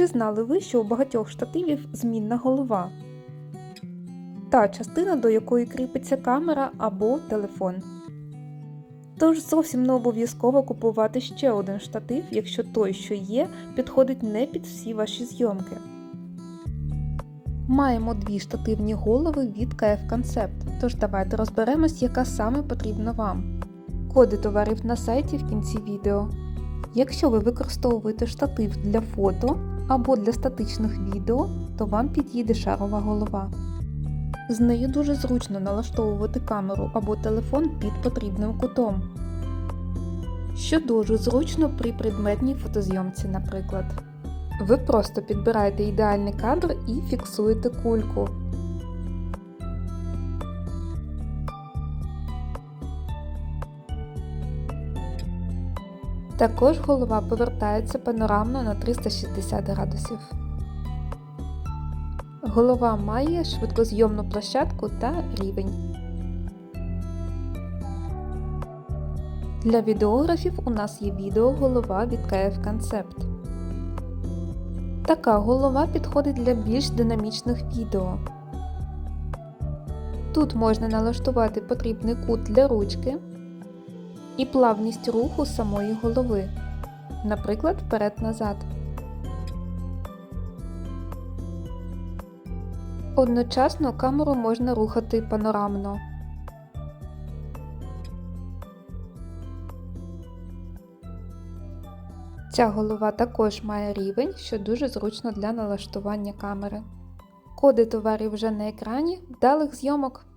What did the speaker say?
Чи знали ви, що у багатьох штативів змінна голова? Та частина, до якої кріпиться камера або телефон. Тож зовсім не обов'язково купувати ще один штатив, якщо той, що є, підходить не під всі ваші зйомки. Маємо дві штативні голови від KF Concept, тож давайте розберемось, яка саме потрібна вам. Коди товарів на сайті в кінці відео. Якщо ви використовуєте штатив для фото або для статичних відео, то вам підійде шарова голова. З нею дуже зручно налаштовувати камеру або телефон під потрібним кутом, що дуже зручно при предметній фотозйомці, наприклад. Ви просто підбираєте ідеальний кадр і фіксуєте кульку. Також голова повертається панорамно на 360 градусів. Голова має швидкозйомну площадку та рівень. Для відеографів у нас є відеоголова від KF Concept. Така голова підходить для більш динамічних відео. Тут можна налаштувати потрібний кут для ручки і плавність руху самої голови, наприклад, вперед-назад. Одночасно камеру можна рухати панорамно. Ця голова також має рівень, що дуже зручно для налаштування камери. Коди товарів вже на екрані, вдалих зйомок!